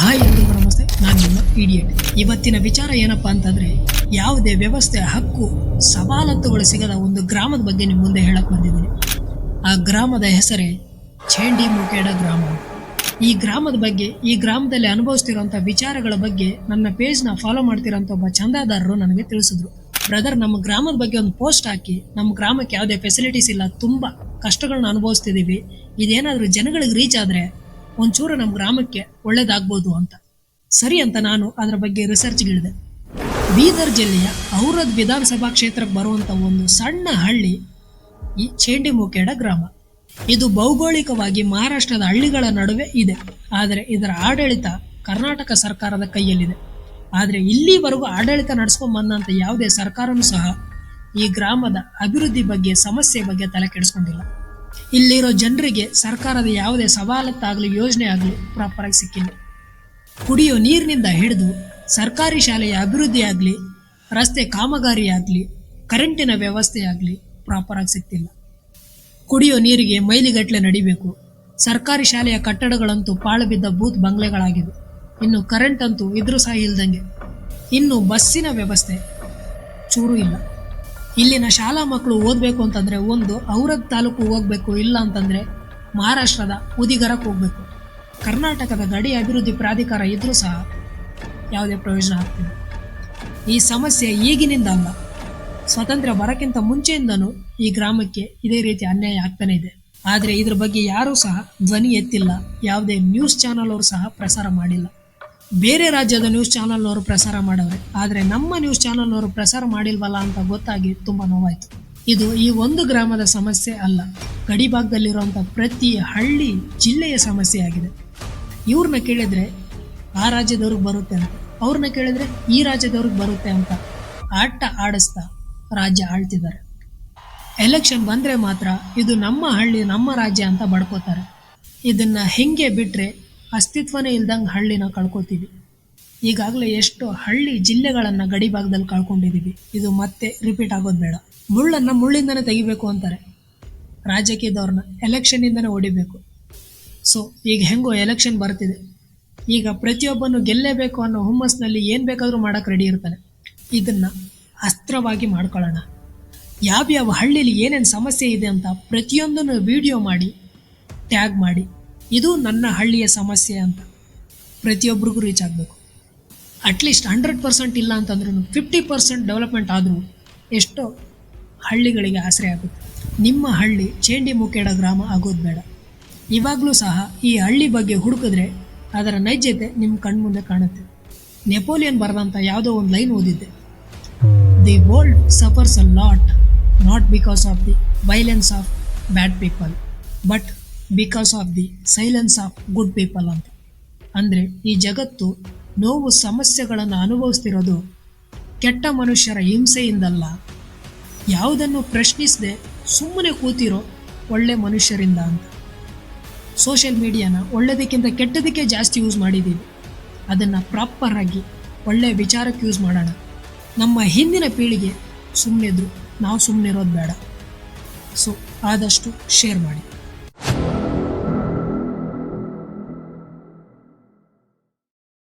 Hi ಎಲ್ರಿಗೂ ನಮಸ್ತೆ. ನಾನು ನಿಮ್ಮ ಇಡಿಯಟ್ ಇವತ್ತಿನ ವಿಚಾರ ಏನಪ್ಪ ಅಂತಂದ್ರೆ, ಯಾವುದೇ ವ್ಯವಸ್ಥೆ, ಹಕ್ಕು, ಸವಾಲತ್ತುಗಳು ಸಿಗದ ಒಂದು ಗ್ರಾಮದ ಬಗ್ಗೆ ನಿಮ್ಮ ಮುಂದೆ ಹೇಳಕ್ ಬಂದಿದ್ದೀನಿ. ಆ ಗ್ರಾಮದ ಹೆಸರೇ ಚೇಂಡಿ ಮುಖೇಡ ಗ್ರಾಮ. ಈ ಗ್ರಾಮದ ಬಗ್ಗೆ, ಈ ಗ್ರಾಮದಲ್ಲಿ ಅನುಭವಿಸ್ತಿರೋಂಥ ವಿಚಾರಗಳ ಬಗ್ಗೆ ನನ್ನ ಪೇಜ್ನ ಫಾಲೋ ಮಾಡ್ತಿರೋಂಥ ಒಬ್ಬ ಚಂದಾದಾರರು ನನಗೆ ತಿಳಿಸಿದ್ರು. ಬ್ರದರ್ ನಮ್ಮ ಗ್ರಾಮದ ಬಗ್ಗೆ ಒಂದು ಪೋಸ್ಟ್ ಹಾಕಿ, ನಮ್ಮ ಗ್ರಾಮಕ್ಕೆ ಯಾವುದೇ ಫೆಸಿಲಿಟೀಸ್ ಇಲ್ಲ, ತುಂಬ ಕಷ್ಟಗಳನ್ನ ಅನುಭವಿಸ್ತಿದ್ದೀವಿ. ಇದೇನಾದರೂ ಜನಗಳಿಗೆ ರೀಚ್ ಆದರೆ ಒಂಚೂರು ನಮ್ಮ ಗ್ರಾಮಕ್ಕೆ ಒಳ್ಳೇದಾಗ್ಬೋದು ಅಂತ. ಸರಿ ಅಂತ ನಾನು ಅದರ ಬಗ್ಗೆ ರಿಸರ್ಚ್ಗಿಳಿದೆ ಬೀದರ್ ಜಿಲ್ಲೆಯ ಔರದ್ ವಿಧಾನಸಭಾ ಕ್ಷೇತ್ರಕ್ಕೆ ಬರುವಂಥ ಒಂದು ಸಣ್ಣ ಹಳ್ಳಿ ಈ ಚೇಂಡಿ ಮುಖೇಡ ಗ್ರಾಮ. ಇದು ಭೌಗೋಳಿಕವಾಗಿ ಮಹಾರಾಷ್ಟ್ರದ ಹಳ್ಳಿಗಳ ನಡುವೆ ಇದೆ. ಆದರೆ ಇದರ ಆಡಳಿತ ಕರ್ನಾಟಕ ಸರ್ಕಾರದ ಕೈಯಲ್ಲಿದೆ. ಆದರೆ ಇಲ್ಲಿವರೆಗೂ ಆಡಳಿತ ನಡೆಸ್ಕೊಂಬಂದಂಥ ಯಾವುದೇ ಸರ್ಕಾರನೂ ಸಹ ಈ ಗ್ರಾಮದ ಅಭಿವೃದ್ಧಿ ಬಗ್ಗೆ, ಸಮಸ್ಯೆ ಬಗ್ಗೆ ತಲೆ ಕೆಡಿಸ್ಕೊಂಡಿಲ್ಲ. ಇಲ್ಲಿರೋ ಜನರಿಗೆ ಸರ್ಕಾರದ ಯಾವುದೇ ಸವಾಲತ್ತಾಗಲಿ, ಯೋಜನೆ ಆಗಲಿ ಪ್ರಾಪರಾಗಿ ಸಿಕ್ಕಿಲ್ಲ. ಕುಡಿಯೋ ನೀರಿನಿಂದ ಹಿಡಿದು ಸರ್ಕಾರಿ ಶಾಲೆಯ ಅಭಿವೃದ್ಧಿ ಆಗಲಿ, ರಸ್ತೆ ಕಾಮಗಾರಿ ಆಗಲಿ, ಕರೆಂಟಿನ ವ್ಯವಸ್ಥೆ ಆಗಲಿ ಪ್ರಾಪರಾಗಿ ಸಿಗ್ತಿಲ್ಲ ಕುಡಿಯೋ ನೀರಿಗೆ ಮೈಲಿಗಟ್ಟಲೆ ನಡಿಬೇಕು. ಸರ್ಕಾರಿ ಶಾಲೆಯ ಕಟ್ಟಡಗಳಂತೂ ಪಾಳು ಬಿದ್ದ ಬೂತ್ ಬಂಗ್ಲೆಗಳಾಗಿವೆ. ಇನ್ನು ಕರೆಂಟ್ ಅಂತೂ ಇದ್ರೂ ಸಹ ಇಲ್ದಂಗೆ. ಇನ್ನು ಬಸ್ಸಿನ ವ್ಯವಸ್ಥೆ ಚೂರು ಇಲ್ಲ. ಇಲ್ಲಿನ ಶಾಲಾ ಮಕ್ಕಳು ಓದಬೇಕು ಅಂತಂದರೆ ಒಂದು ಔರದ್ ತಾಲೂಕು ಹೋಗಬೇಕು, ಇಲ್ಲ ಅಂತಂದರೆ ಮಹಾರಾಷ್ಟ್ರದ ಉದಿಗರಕ್ಕೆ ಹೋಗಬೇಕು. ಕರ್ನಾಟಕದ ಗಡಿ ಅಭಿವೃದ್ಧಿ ಪ್ರಾಧಿಕಾರ ಇದ್ದರೂ ಸಹ ಯಾವುದೇ ಪ್ರಯೋಜನ ಆಗ್ತಿಲ್ಲ. ಈ ಸಮಸ್ಯೆ ಈಗಿನಿಂದ ಅಲ್ಲ, ಸ್ವಾತಂತ್ರ್ಯ ಬರೋಕ್ಕಿಂತ ಮುಂಚೆಯಿಂದನೂ ಈ ಗ್ರಾಮಕ್ಕೆ ಇದೇ ರೀತಿ ಅನ್ಯಾಯ ಆಗ್ತಾನೆ ಇದೆ. ಆದರೆ ಇದ್ರ ಬಗ್ಗೆ ಯಾರೂ ಸಹ ಧ್ವನಿ ಎತ್ತಿಲ್ಲ, ಯಾವುದೇ ನ್ಯೂಸ್ ಚಾನಲ್ ಅವರು ಸಹ ಪ್ರಸಾರ ಮಾಡಿಲ್ಲ. ಬೇರೆ ರಾಜ್ಯದ ನ್ಯೂಸ್ ಚಾನಲ್ನವರು ಪ್ರಸಾರ ಮಾಡವ್ರೆ. ಆದರೆ ನಮ್ಮ ನ್ಯೂಸ್ ಚಾನಲ್ನವರು ಪ್ರಸಾರ ಮಾಡಿಲ್ವಲ್ಲ ಅಂತ ಗೊತ್ತಾಗಿ ತುಂಬ ನೋವಾಯಿತು. ಇದು ಈ ಒಂದು ಗ್ರಾಮದ ಸಮಸ್ಯೆ ಅಲ್ಲ. ಗಡಿ ಭಾಗದಲ್ಲಿರುವಂಥ ಪ್ರತಿ ಹಳ್ಳಿ ಜಿಲ್ಲೆಯ ಸಮಸ್ಯೆ ಆಗಿದೆ. ಇವ್ರನ್ನ ಕೇಳಿದ್ರೆ ಆ ರಾಜ್ಯದವ್ರಿಗೆ ಬರುತ್ತೆ ಅಂತ. ಅವ್ರನ್ನ ಕೇಳಿದ್ರೆ ಈ ರಾಜ್ಯದವ್ರಿಗೆ ಬರುತ್ತೆ ಅಂತ ಆಟ ಆಡಿಸ್ತಾ ರಾಜ್ಯ ಆಳ್ತಿದ್ದಾರೆ. ಎಲೆಕ್ಷನ್ ಬಂದರೆ ಮಾತ್ರ ಇದು ನಮ್ಮ ಹಳ್ಳಿ, ನಮ್ಮ ರಾಜ್ಯ ಅಂತ ಬಡ್ಕೋತಾರೆ. ಇದನ್ನ ಹೆಂಗೆ ಬಿಟ್ಟರೆ ಅಸ್ತಿತ್ವನೇ ಇಲ್ದಂಗೆ ಹಳ್ಳಿನ ಕಳ್ಕೊತೀವಿ ಈಗಾಗಲೇ ಎಷ್ಟು ಹಳ್ಳಿ ಜಿಲ್ಲೆಗಳನ್ನು ಗಡಿ ಭಾಗದಲ್ಲಿ ಕಳ್ಕೊಂಡಿದ್ದೀವಿ ಇದು ಮತ್ತೆ ರಿಪೀಟ್ ಆಗೋದು ಬೇಡ. ಮುಳ್ಳನ್ನು ಮುಳ್ಳಿಂದನೇ ತೆಗಿಬೇಕು ಅಂತಾರೆ. ರಾಜಕೀಯದವ್ರನ್ನ ಎಲೆಕ್ಷನ್ನಿಂದನೇ ಹೊಡಿಬೇಕು ಸೊ ಈಗ ಹೆಂಗೋ ಎಲೆಕ್ಷನ್ ಬರ್ತಿದೆ. ಈಗ ಪ್ರತಿಯೊಬ್ಬನು ಗೆಲ್ಲೇಬೇಕು ಅನ್ನೋ ಹುಮ್ಮಸ್ನಲ್ಲಿ ಏನು ಬೇಕಾದರೂ ಮಾಡೋಕೆ ರೆಡಿ ಇರ್ತಾನೆ. ಇದನ್ನು ಅಸ್ತ್ರವಾಗಿ ಮಾಡ್ಕೊಳ್ಳೋಣ. ಯಾವ್ಯಾವ ಹಳ್ಳಿಲಿ ಏನೇನು ಸಮಸ್ಯೆ ಇದೆ ಅಂತ ಪ್ರತಿಯೊಂದನ್ನು ವಿಡಿಯೋ ಮಾಡಿ ಟ್ಯಾಗ್ ಮಾಡಿ ಇದು ನನ್ನ ಹಳ್ಳಿಯ ಸಮಸ್ಯೆ ಅಂತ ಪ್ರತಿಯೊಬ್ಬರಿಗೂ ರೀಚ್ ಆಗಬೇಕು. ಅಟ್ಲೀಸ್ಟ್ ಹಂಡ್ರೆಡ್ ಪರ್ಸೆಂಟ್ ಇಲ್ಲ ಅಂತಂದ್ರೂ ಫಿಫ್ಟಿ ಪರ್ಸೆಂಟ್ ಡೆವಲಪ್ಮೆಂಟ್ ಆದರೂ ಎಷ್ಟೋ ಹಳ್ಳಿಗಳಿಗೆ ಆಸರೆ ಆಗುತ್ತೆ. ನಿಮ್ಮ ಹಳ್ಳಿ ಚೇಂಡಿ ಮುಖೇಡ ಗ್ರಾಮ ಆಗೋದು ಬೇಡ. ಇವಾಗಲೂ ಸಹ ಈ ಹಳ್ಳಿ ಬಗ್ಗೆ ಹುಡುಕಿದ್ರೆ ಅದರ ನೈಜತೆ ನಿಮ್ಮ ಕಣ್ಮುಂದೆ ಕಾಣುತ್ತೆ. ನೆಪೋಲಿಯನ್ ಬರೆದಂಥ ಯಾವುದೋ ಒಂದು ಲೈನ್ ಓದಿದ್ದೆ. The world suffers a lot not because of the violence of bad people but because of the silence of good people ಅಂತ. ಅಂದರೆ ಈ ಜಗತ್ತು ನೋವು ಸಮಸ್ಯೆಗಳನ್ನು ಅನುಭವಿಸ್ತಿರೋದು ಕೆಟ್ಟ ಮನುಷ್ಯರ ಹಿಂಸೆಯಿಂದಲ್ಲ. ಯಾವುದನ್ನು ಪ್ರಶ್ನಿಸದೆ ಸುಮ್ಮನೆ ಕೂತಿರೋ ಒಳ್ಳೆ ಮನುಷ್ಯರಿಂದ ಅಂತ. ಸೋಷಿಯಲ್ ಮೀಡಿಯಾನ ಒಳ್ಳೆದಕ್ಕಿಂತ ಕೆಟ್ಟದಕ್ಕೆ ಜಾಸ್ತಿ ಯೂಸ್ ಮಾಡಿದ್ದೀವಿ. ಅದನ್ನು ಪ್ರಾಪರಾಗಿ ಒಳ್ಳೆಯ ವಿಚಾರಕ್ಕೆ ಯೂಸ್ ಮಾಡೋಣ. ನಮ್ಮ ಹಿಂದಿನ ಪೀಳಿಗೆ ಸುಮ್ಮನಿದ್ರು ನಾವು ಸುಮ್ಮನಿರೋದು ಬೇಡ. ಸೊ ಆದಷ್ಟು ಶೇರ್ ಮಾಡಿ.